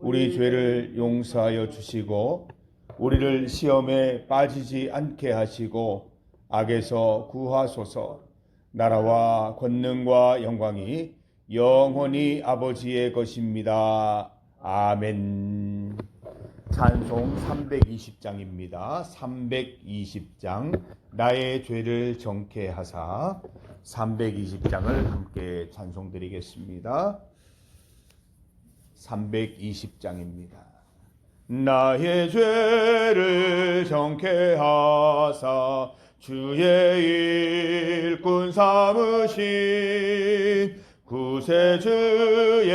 우리 죄를 용서하여 주시고 우리를 시험에 빠지지 않게 하시고 악에서 구하소서 나라와 권능과 영광이 영원히 아버지의 것입니다. 아멘. 찬송 320장입니다. 320장 나의 죄를 정케 하사 320장을 함께 찬송드리겠습니다. 320장입니다. 나의 죄를 정케 하사 주의 일꾼 삼으신 구세주의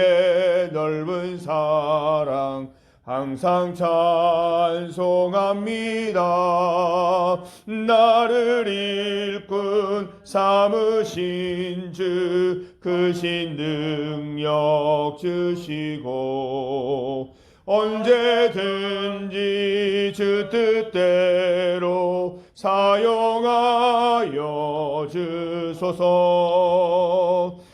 넓은 사랑 항상 찬송합니다. 나를 일꾼 삼으신 주 크신 능력 주시고 언제든지 주 뜻대로 사용하여 주소서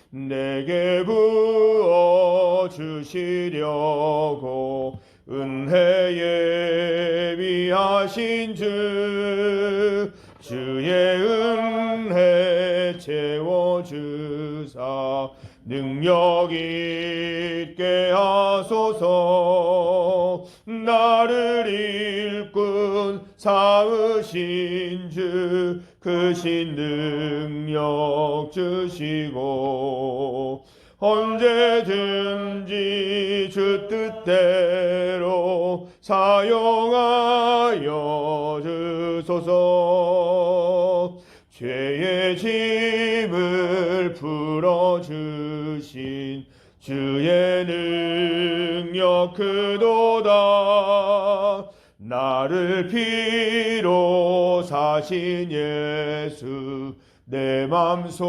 내게 부어 주시려고 은혜에 비하신 주 주의 은혜 채워주사 능력 있게 하소서. 나를 일꾼 삼으신 주 크신 능력 주시고 언제든지 주 뜻대로 사용하여 주소서. 죄의 짐을 풀어주신 주의 능력 크도다. 나를 피로 사신 예수 내 맘속에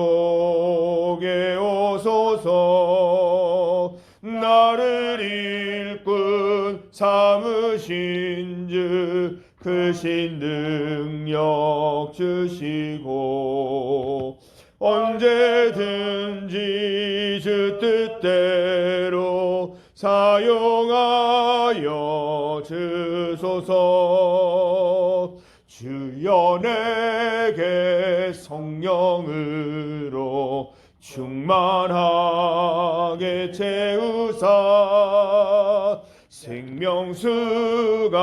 오소서 삼으신 주 크신 능력 주시고 언제든지 주 뜻대로 사용하여 주소서. 주여 내게 성령으로 충만하게 채우사 생명수가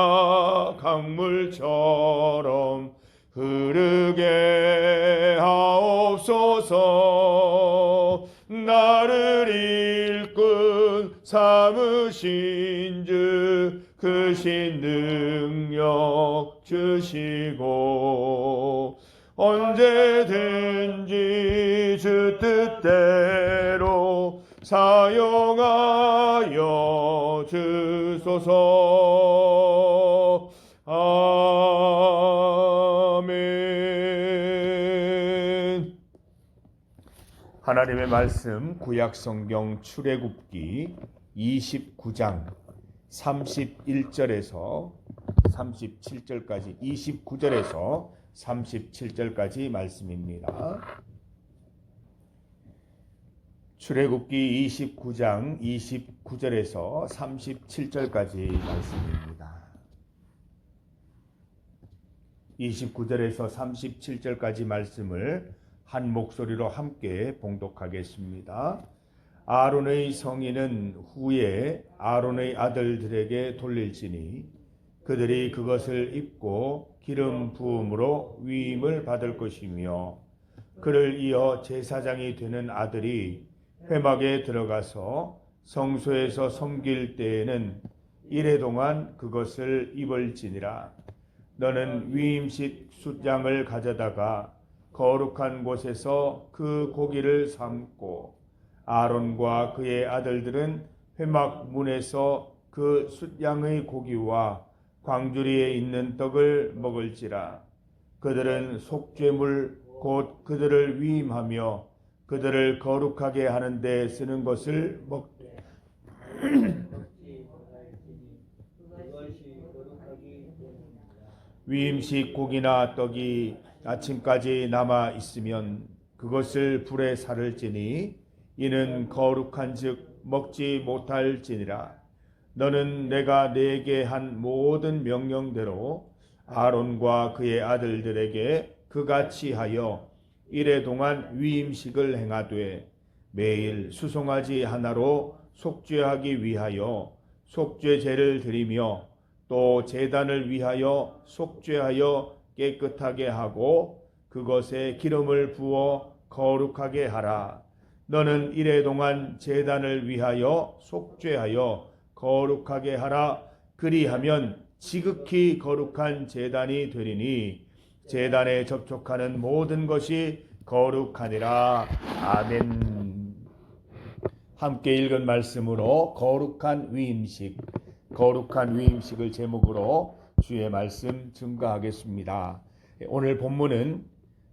강물처럼 흐르게 하옵소서. 나를 일꾼 삼으신 주 크신 능력 주시고 언제든지 주 뜻대로 사용하여 주소서 아멘 하나님의 말씀 구약 성경 출애굽기 29장 31절에서 37절까지 29절에서 37절까지 말씀입니다. 출애굽기 29장 29절에서 37절까지 말씀입니다. 29절에서 37절까지 말씀을 한 목소리로 함께 봉독하겠습니다. 아론의 성인은 후에 아론의 아들들에게 돌릴지니 그들이 그것을 입고 기름 부음으로 위임을 받을 것이며 그를 이어 제사장이 되는 아들이 회막에 들어가서 성소에서 섬길 때에는 이래 동안 그것을 입을지니라. 너는 위임식 숫양을 가져다가 거룩한 곳에서 그 고기를 삶고 아론과 그의 아들들은 회막 문에서 그 숫양의 고기와 광주리에 있는 떡을 먹을지라. 그들은 속죄물 곧 그들을 위임하며 그들을 거룩하게 하는 데 쓰는 것을 먹되. 위임식 고기나 떡이 아침까지 남아 있으면 그것을 불에 살을지니 이는 거룩한즉 먹지 못할지니라. 너는 내가 내게 한 모든 명령대로 아론과 그의 아들들에게 그같이 하여 이래 동안 위임식을 행하되 매일 수송아지 하나로 속죄하기 위하여 속죄제를 드리며 또 제단을 위하여 속죄하여 깨끗하게 하고 그것에 기름을 부어 거룩하게 하라. 너는 이래 동안 제단을 위하여 속죄하여 거룩하게 하라. 그리하면 지극히 거룩한 제단이 되리니 제단에 접촉하는 모든 것이 거룩하니라. 아멘. 함께 읽은 말씀으로 거룩한 위임식, 거룩한 위임식을 제목으로 주의 말씀 증거하겠습니다. 오늘 본문은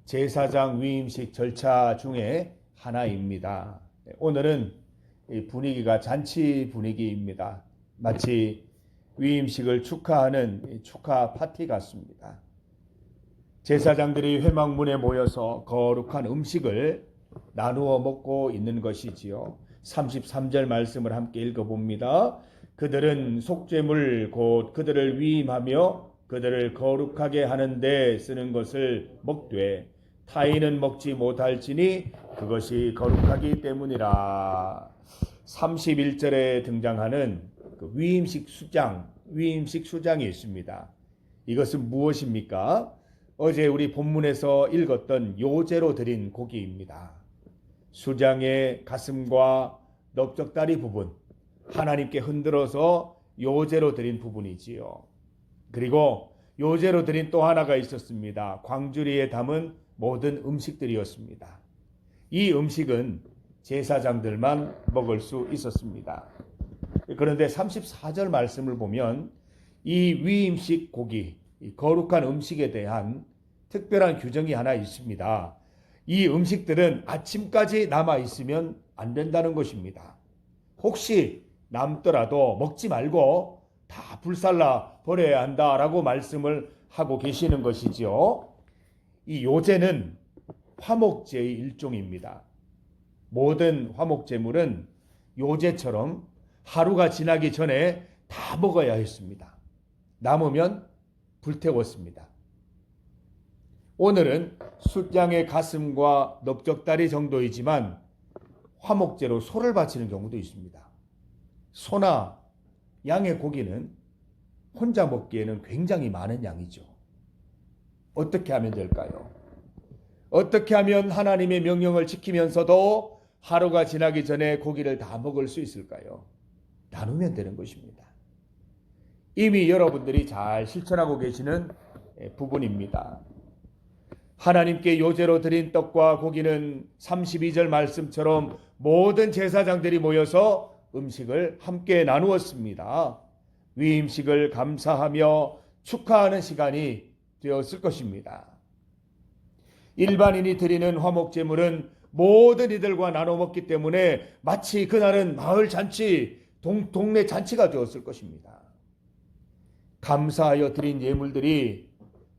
제사장 위임식 절차 중에 하나입니다. 오늘은 분위기가 잔치 분위기입니다. 마치 위임식을 축하하는 축하 파티 같습니다. 제사장들이 회막문에 모여서 거룩한 음식을 나누어 먹고 있는 것이지요. 33절 말씀을 함께 읽어봅니다. 그들은 속죄물 곧 그들을 위임하며 그들을 거룩하게 하는데 쓰는 것을 먹되 타인은 먹지 못할지니 그것이 거룩하기 때문이라. 31절에 등장하는 그 위임식 수장, 위임식 수장이 있습니다. 이것은 무엇입니까? 어제 우리 본문에서 읽었던 요제로 드린 고기입니다. 수장의 가슴과 넓적다리 부분, 하나님께 흔들어서 요제로 드린 부분이지요. 그리고 요제로 드린 또 하나가 있었습니다. 광주리에 담은 모든 음식들이었습니다. 이 음식은 제사장들만 먹을 수 있었습니다. 그런데 34절 말씀을 보면 이 위임식 고기, 거룩한 음식에 대한 특별한 규정이 하나 있습니다. 이 음식들은 아침까지 남아 있으면 안 된다는 것입니다. 혹시 남더라도 먹지 말고 다 불살라 버려야 한다라고 말씀을 하고 계시는 것이지요. 이 요제는 화목제의 일종입니다. 모든 화목제물은 요제처럼 하루가 지나기 전에 다 먹어야 했습니다. 남으면 불태웠습니다. 오늘은 숫양의 가슴과 넓적다리 정도이지만 화목제로 소를 바치는 경우도 있습니다. 소나 양의 고기는 혼자 먹기에는 굉장히 많은 양이죠. 어떻게 하면 될까요? 어떻게 하면 하나님의 명령을 지키면서도 하루가 지나기 전에 고기를 다 먹을 수 있을까요? 나누면 되는 것입니다. 이미 여러분들이 잘 실천하고 계시는 부분입니다. 하나님께 요제로 드린 떡과 고기는 32절 말씀처럼 모든 제사장들이 모여서 음식을 함께 나누었습니다. 위임식을 감사하며 축하하는 시간이 되었을 것입니다. 일반인이 드리는 화목제물은 모든 이들과 나눠 먹기 때문에 마치 그날은 마을 잔치, 동, 동네 잔치가 되었을 것입니다. 감사하여 드린 예물들이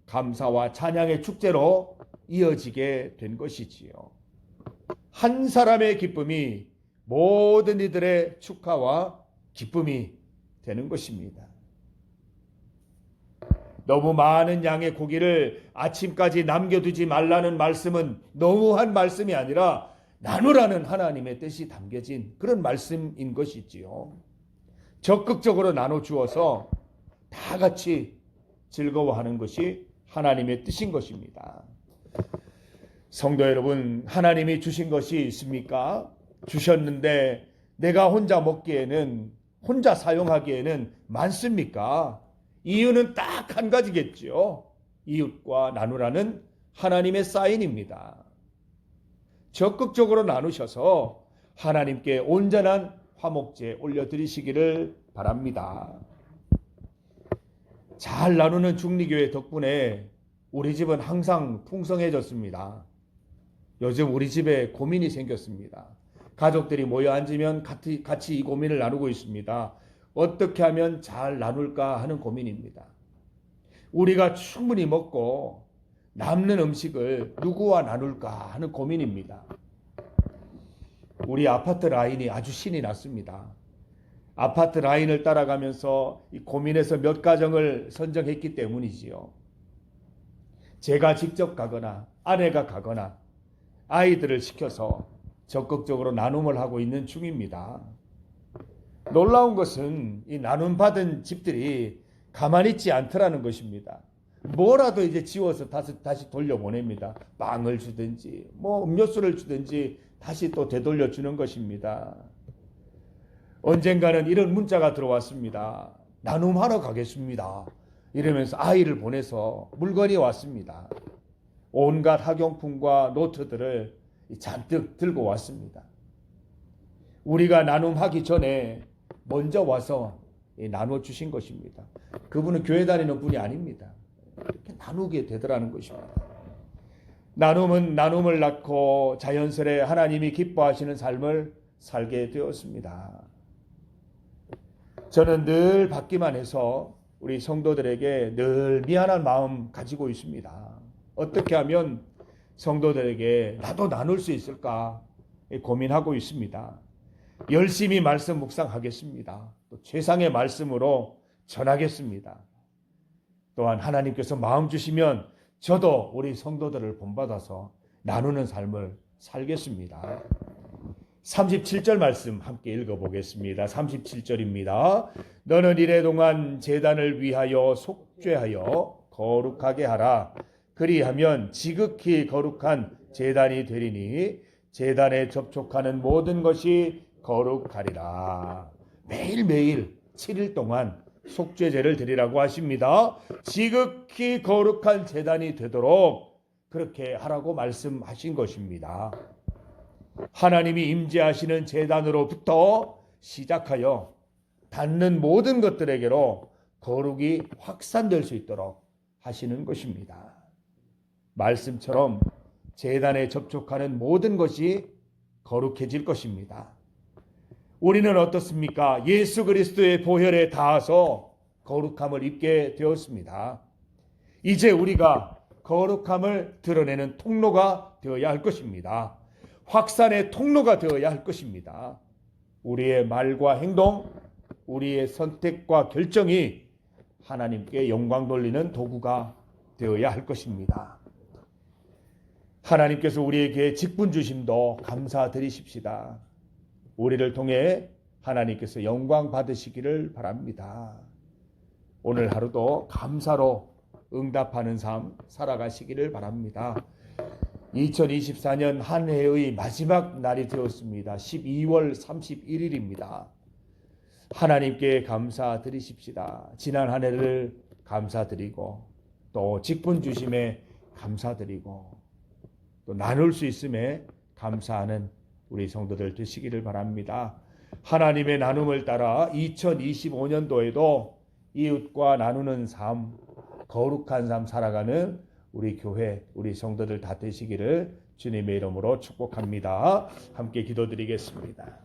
감사와 찬양의 축제로 이어지게 된 것이지요. 한 사람의 기쁨이 모든 이들의 축하와 기쁨이 되는 것입니다. 너무 많은 양의 고기를 아침까지 남겨두지 말라는 말씀은 너무한 말씀이 아니라 나누라는 하나님의 뜻이 담겨진 그런 말씀인 것이지요. 적극적으로 나눠 주어서 다 같이 즐거워하는 것이 하나님의 뜻인 것입니다. 성도 여러분, 하나님이 주신 것이 있습니까? 주셨는데 내가 혼자 먹기에는 혼자 사용하기에는 많습니까? 이유는 딱 한 가지겠지요. 이웃과 나누라는 하나님의 사인입니다. 적극적으로 나누셔서 하나님께 온전한 화목제 올려드리시기를 바랍니다. 잘 나누는 중리교회 덕분에 우리 집은 항상 풍성해졌습니다. 요즘 우리 집에 고민이 생겼습니다. 가족들이 모여 앉으면 같이, 같이 이 고민을 나누고 있습니다. 어떻게 하면 잘 나눌까 하는 고민입니다. 우리가 충분히 먹고 남는 음식을 누구와 나눌까 하는 고민입니다. 우리 아파트 라인이 아주 신이 났습니다. 아파트 라인을 따라가면서 이 고민해서 몇 가정을 선정했기 때문이지요. 제가 직접 가거나 아내가 가거나 아이들을 시켜서 적극적으로 나눔을 하고 있는 중입니다. 놀라운 것은 이 나눔 받은 집들이 가만히 있지 않더라는 것입니다. 뭐라도 이제 지워서 다시, 다시 돌려보냅니다. 빵을 주든지, 뭐 음료수를 주든지 다시 또 되돌려 주는 것입니다. 언젠가는 이런 문자가 들어왔습니다. 나눔하러 가겠습니다. 이러면서 아이를 보내서 물건이 왔습니다. 온갖 학용품과 노트들을 잔뜩 들고 왔습니다. 우리가 나눔하기 전에 먼저 와서 나눠 주신 것입니다. 그분은 교회 다니는 분이 아닙니다. 이렇게 나누게 되더라는 것입니다. 나눔은 나눔을 낳고 자연스레 하나님이 기뻐하시는 삶을 살게 되었습니다. 저는 늘 받기만 해서 우리 성도들에게 늘 미안한 마음 가지고 있습니다. 어떻게 하면 성도들에게 나도 나눌 수 있을까 고민하고 있습니다. 열심히 말씀 묵상하겠습니다. 또 최상의 말씀으로 전하겠습니다. 또한 하나님께서 마음 주시면 저도 우리 성도들을 본받아서 나누는 삶을 살겠습니다. 37절 말씀 함께 읽어보겠습니다. 37절입니다. 너는 이래 동안 재단을 위하여 속죄하여 거룩하게 하라. 그리하면 지극히 거룩한 재단이 되리니 재단에 접촉하는 모든 것이 거룩하리라. 매일매일 7일 동안 속죄제를 드리라고 하십니다. 지극히 거룩한 재단이 되도록 그렇게 하라고 말씀하신 것입니다. 하나님이 임재하시는 재단으로부터 시작하여 닿는 모든 것들에게로 거룩이 확산될 수 있도록 하시는 것입니다. 말씀처럼 재단에 접촉하는 모든 것이 거룩해질 것입니다. 우리는 어떻습니까? 예수 그리스도의 보혈에 닿아서 거룩함을 입게 되었습니다. 이제 우리가 거룩함을 드러내는 통로가 되어야 할 것입니다. 확산의 통로가 되어야 할 것입니다. 우리의 말과 행동, 우리의 선택과 결정이 하나님께 영광 돌리는 도구가 되어야 할 것입니다. 하나님께서 우리에게 직분 주심도 감사드리십시다. 우리를 통해 하나님께서 영광 받으시기를 바랍니다. 오늘 하루도 감사로 응답하는 삶 살아가시기를 바랍니다. 2024년 한 해의 마지막 날이 되었습니다. 12월 31일입니다. 하나님께 감사드리십시다. 지난 한 해를 감사드리고 또 직분 주심에 감사드리고 또 나눌 수 있음에 감사하는 우리 성도들 되시기를 바랍니다. 하나님의 나눔을 따라 2025년도에도 이웃과 나누는 삶, 거룩한 삶 살아가는 우리 교회, 우리 성도들 다 되시기를 주님의 이름으로 축복합니다. 함께 기도드리겠습니다.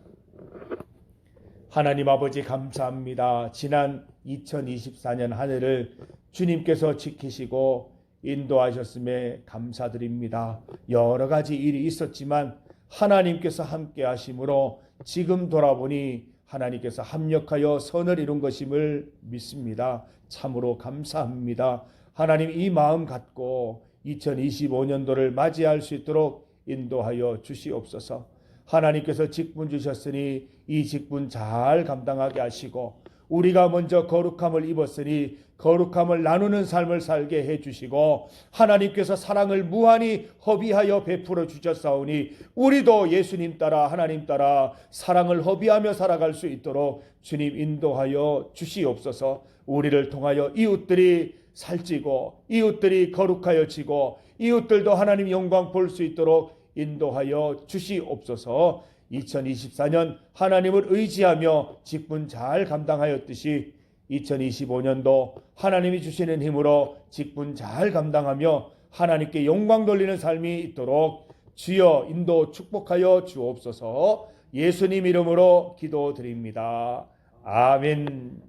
하나님 아버지 감사합니다. 지난 2024년 한 해를 주님께서 지키시고 인도하셨음에 감사드립니다. 여러 가지 일이 있었지만 하나님께서 함께 하심으로 지금 돌아보니 하나님께서 합력하여 선을 이룬 것임을 믿습니다. 참으로 감사합니다. 하나님 이 마음 갖고 2025년도를 맞이할 수 있도록 인도하여 주시옵소서. 하나님께서 직분 주셨으니 이 직분 잘 감당하게 하시고 우리가 먼저 거룩함을 입었으니 거룩함을 나누는 삶을 살게 해 주시고 하나님께서 사랑을 무한히 허비하여 베풀어 주셨사오니 우리도 예수님 따라 하나님 따라 사랑을 허비하며 살아갈 수 있도록 주님 인도하여 주시옵소서. 우리를 통하여 이웃들이 살찌고 이웃들이 거룩하여 지고 이웃들도 하나님 영광 볼 수 있도록 인도하여 주시옵소서. 2024년 하나님을 의지하며 직분 잘 감당하였듯이 2025년도 하나님이 주시는 힘으로 직분 잘 감당하며 하나님께 영광 돌리는 삶이 있도록 주여 인도 축복하여 주옵소서 예수님 이름으로 기도드립니다. 아멘.